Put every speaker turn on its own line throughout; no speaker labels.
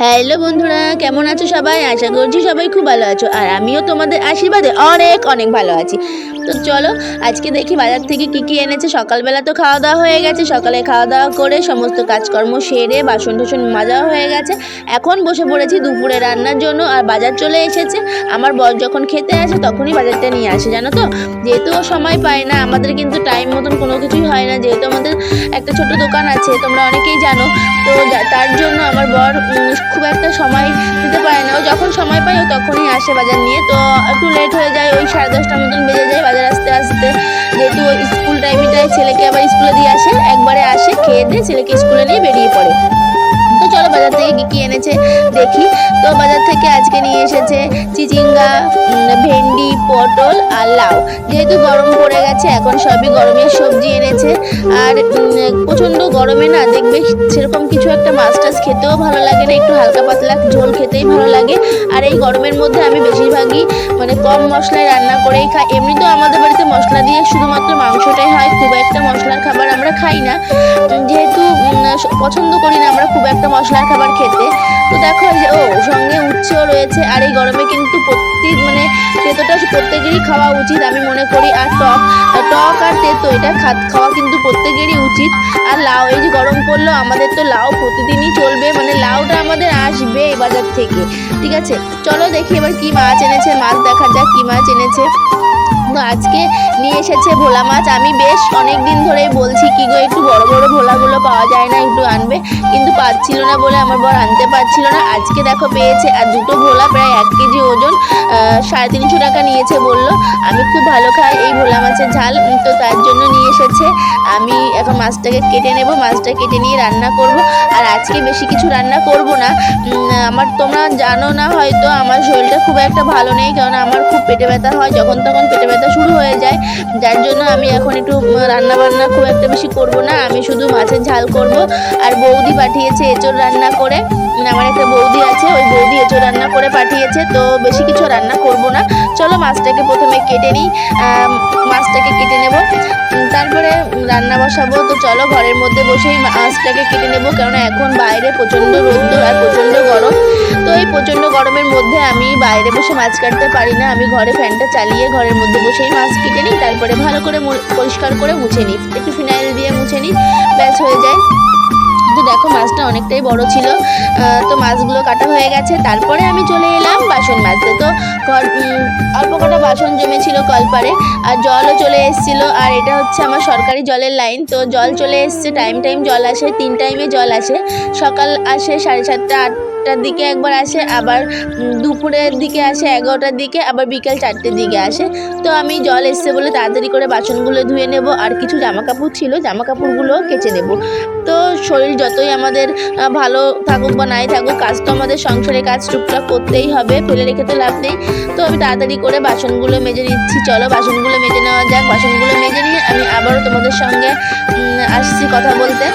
Hello বন্ধুরা, কেমন আছো সবাই? আশা করছি সবাই খুব ভালো আছো, আর আমিও তোমাদের আশীর্বাদে অনেক অনেক ভালো আছি। তো চলো, আজকে দেখি বাজার থেকে কি কি এনেছে। সকালবেলা তো খাওয়া দাওয়া হয়ে গেছে, সকালে খাওয়া দাওয়া করে সমস্ত কাজকর্ম সেরে বাসন টাসন মাজাও হয়ে গেছে। এখন বসে পড়েছি দুপুরে রান্নার জন্য, আর বাজার চলে এসেছে। আমার বর যখন খেতে আসে তখনই বাজারটা নিয়ে আসে, জানো তো? যেহেতু সময় পায় না, আমাদের কিন্তু টাইম মতন কোনো কিছুই হয় না। যেহেতু আমাদের একটা ছোট দোকান আছে, তোমরা অনেকেই জানো। তো তার জন্য আমার বর খুব একটা সময় দিতে পারে না। ও যখন সময় পায়, ও তখনই আসে বাজার নিয়ে। তো একটু লেট হয়ে যায়, ওই সাড়ে দশটার মতন বেজে যায় বাজার আসতে আসতে। যেহেতু ওই স্কুল টাইমটায় ছেলেকে আবার স্কুলে দিয়ে আসে, একবারে আসে, খেয়ে দিয়ে ছেলেকে স্কুলে নিয়ে বেরিয়ে পড়ে। তো চলো বাজার থেকে কী কী এনেছে দেখি। তো বাজার থেকে আজকে নিয়ে এসেছে চিচিঙ্গা ভেন্ডি, পটল আর লাউ। যেহেতু গরম পড়ে গেছে, এখন সবই গরমের সবজি এনেছে। আর প্রচণ্ড গরমে না দেখবে সেরকম কিছু একটা মাছ টাছ খেতেও ভালো লাগে না, একটু হালকা পাতলা ঝোল খেতেই ভালো লাগে। আর এই গরমের মধ্যে আমি বেশিরভাগই মানে কম মশলায় রান্না করেই খাই। এমনিতেও আমাদের বাড়িতে মশলা দিয়ে শুধুমাত্র মাংসটাই হয়, খুব একটা মশলার খাবার আমরা খাই না। যেহেতু পছন্দ করি না আমরা খুব একটা মশলার খাবার খেতে। তো দেখো যে, ও, সঙ্গে উচ্চও রয়েছে, আর এই গরমে কিন্তু তেতোটা প্রত্যেকেরই খাওয়া উচিত, আমি মনে করি। আর টক টক আর তেতো, এটা খাত খাওয়া কিন্তু প্রত্যেকেরই উচিত। আর লাউ, এই যে গরম পড়ল, আমাদের তো লাউ প্রতিদিনই চলবে মানে লাউটা আমাদের আসবে এই বাজার থেকে, ঠিক আছে? চলো দেখি এবার কি মাছ এনেছে, মাছ দেখা যাক কি মাছ এনেছে। আজকে নিয়ে এসেছে ভোলা মাছ, আমি বেশ অনেক দিন ধরেই বলছি কি গো, একটু বড় বড় ভোলাগুলো পাওয়া যায় না, একটু আনবে, কিন্তু পাচ্ছিল না বলে আমার বর আনতে পারছিল না। আজকে দেখো পেয়েছে, আর দুটো ভোলা প্রায় এক কেজি ওজন সাড়ে তিনশো টাকা নিয়েছে বলল। আমি খুব ভালো খাই, এই ভোলা মাছের ঝাল। তো তার জন্য নিয়ে এসেছে। আমি এখন মাছটাকে কেটে নেব, মাছটা কেটে নিয়ে রান্না করব। আর আজকে বেশি কিছু রান্না করব না। আমার তোমরা জানো না, হয়তো আমার শরীরটা খুব একটা ভালো নেই, কারণ আমার খুব পেটে ব্যথা হয়, যখন তখন পেটে ব্যথা শুরু হয়ে যায়। যার জন্য আমি এখন একটু রান্না বান্না খুব একটা বেশি করব না। আমি শুধু মাছের ঝাল করব। আর বৌদি পাঠিয়েছে এঁচড় রান্না করে। আমার একটা বৌদি আছে, ওই বৌদি এঁচড় রান্না করে পাঠিয়েছে। তো বেশি কিছু রান্না করব না। চলো মাছটাকে প্রথমে কেটে নিই। মাছটাকে কেটে নেব। তারপরে রান্না বসাবো। তো চলো ঘরের মধ্যে বসেই মাছটাকে কেটে নেব। কেননা এখন বাইরে প্রচণ্ড রোদ্দুর আর প্রচণ্ড গরম। তো এই প্রচণ্ড গরমের মধ্যে আমি বাইরে বসে মাছ কাটতে পারি না। আমি ঘরে ফ্যানটা চালিয়ে ঘরের মধ্যে বসেই মাছ কেটে নিই। তারপরে ভালো করে পরিষ্কার করে মুছে নিই। একটু ফিনাইল দিয়ে মুছে নিই। ব্যাস হয়ে যায়। তো দেখো মাছটা অনেকটাই বড় ছিল। তো মাছগুলো কাটা হয়ে গেছে। তারপরে আমি চলে এলাম বাসন মাজতে। তো অল্প কটা বাসন জমেছিল কলপারে। আর জলও চলে এসেছিল। আর এটা হচ্ছে আমার সরকারি জলের লাইন। তো জল চলে এসছে। টাইম টাইম জল আসে। তিন টাইমে জল আসে। সকাল আসে সাড়ে সাতটা আটটার দিকে একবার আসে, আবার দুপুরের দিকে আসে, এগারোটার দিকে, আবার বিকেল চারটের দিকে আসে। তো আমি জল এসছে বলে তাড়াতাড়ি করে বাসনগুলো ধুয়ে নেব, আর কিছু জামা কাপড় ছিল জামা কাপড়গুলোও কেচে নেব তো শরীর যতই আমাদের ভালো থাকুক বা নাই থাকুক, কাজ তো আমাদের সংসারে কাজ টুকটাক করতেই হবে, ফেলে রেখে তো লাভ নেই। তো আমি তাড়াতাড়ি করে বাসনগুলো মেজে নিচ্ছি, চলো বাসনগুলো মেজে নেওয়া যাক। বাসনগুলো মেজে নিয়ে আমি আবারও তোমাদের সঙ্গে আসছি কথা বলতে।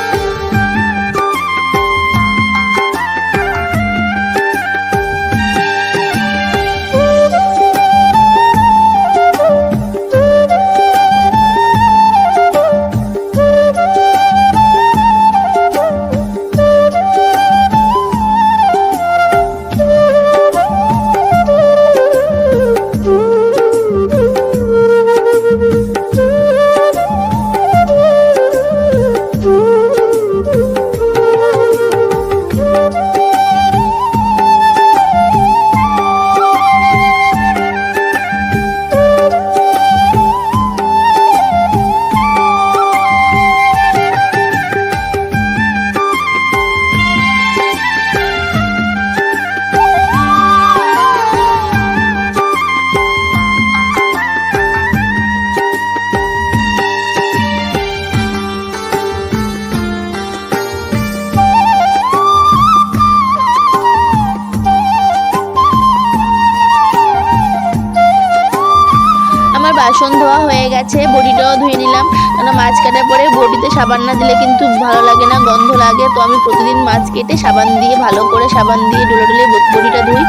বাসন ধোয়া হয়ে গেছে বডিটাও ধুয়ে নিলাম। কেন মাছ কাটার পরে বডিতে সাবান না দিলে কিন্তু ভালো লাগে না, গন্ধ লাগে। তো আমি প্রতিদিন মাছ কেটে সাবান দিয়ে, ভালো করে সাবান দিয়ে ডলে ডলে বডিটা ধুই।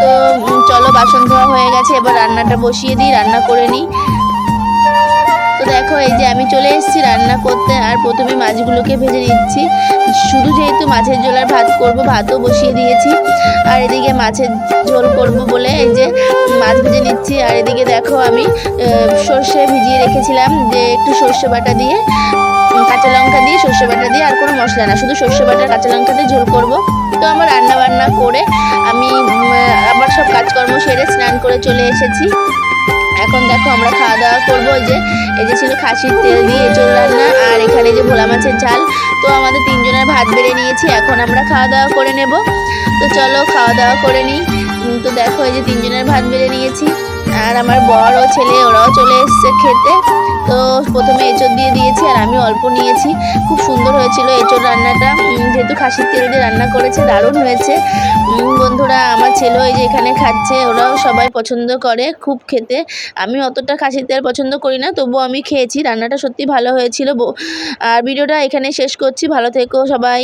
তো চলো বাসন ধোয়া হয়ে গেছে, এবার রান্নাটা বসিয়ে দিই, রান্না করে নিই। তো দেখো, এই যে আমি চলে এসেছি রান্না করতে, আর প্রথমে মাছগুলোকে ভেজে নিচ্ছি। শুধু যেহেতু মাছের ঝোল আর ভাত করব, ভাতও বসিয়ে দিয়েছি। আর এদিকে মাছের ঝোল করব বলে এই যে মাছ ভেজে নিচ্ছি। আর এদিকে দেখো আমি সর্ষে ভিজিয়ে রেখেছিলাম যে একটু সর্ষে বাটা দিয়ে, কাঁচা লঙ্কা দিয়ে সর্ষে বাটা দিয়ে আর কোনো মশলা না, শুধু সর্ষে বাটা কাঁচা লঙ্কা দিয়ে ঝোল করব। তো আমার রান্না বান্না করে আমি আবার সব কাজকর্ম সেরে স্নান করে চলে এসেছি। এখন দেখো আমরা খাওয়া দাওয়া করব যে, এই যে ছিল খাসির তেল দিয়ে এঁচোড় রান্না আর এখানে যে ভোলা মাছের ঝাল তো আমাদের তিনজনের ভাত বেড়ে নিয়েছি, এখন আমরা খাওয়া দাওয়া করে নেব। তো চলো খাওয়া দাওয়া করে নিই। তো দেখো এই যে তিনজনের ভাত বেড়ে নিয়েছি। আর আমার বর ও ছেলে, ওরাও চলে এসছে খেতে। তো প্রথমে এঁচোড় দিয়ে দিয়েছি আর আমি অল্প নিয়েছি। খুব সুন্দর হয়েছিল এঁচোড় রান্নাটা। যেহেতু খাসির তেল দিয়ে রান্না করেছে, দারুণ হয়েছে। বন্ধুরা, আমার ছেলেও এই যে এখানে খাচ্ছে, ওরাও সবাই পছন্দ করে খুব খেতে। আমি অতটা খাসির তেল পছন্দ করি না, তবুও আমি খেয়েছি। রান্নাটা সত্যি ভালো হয়েছিল আর ভিডিওটা এখানে শেষ করছি। ভালো থেকো সবাই।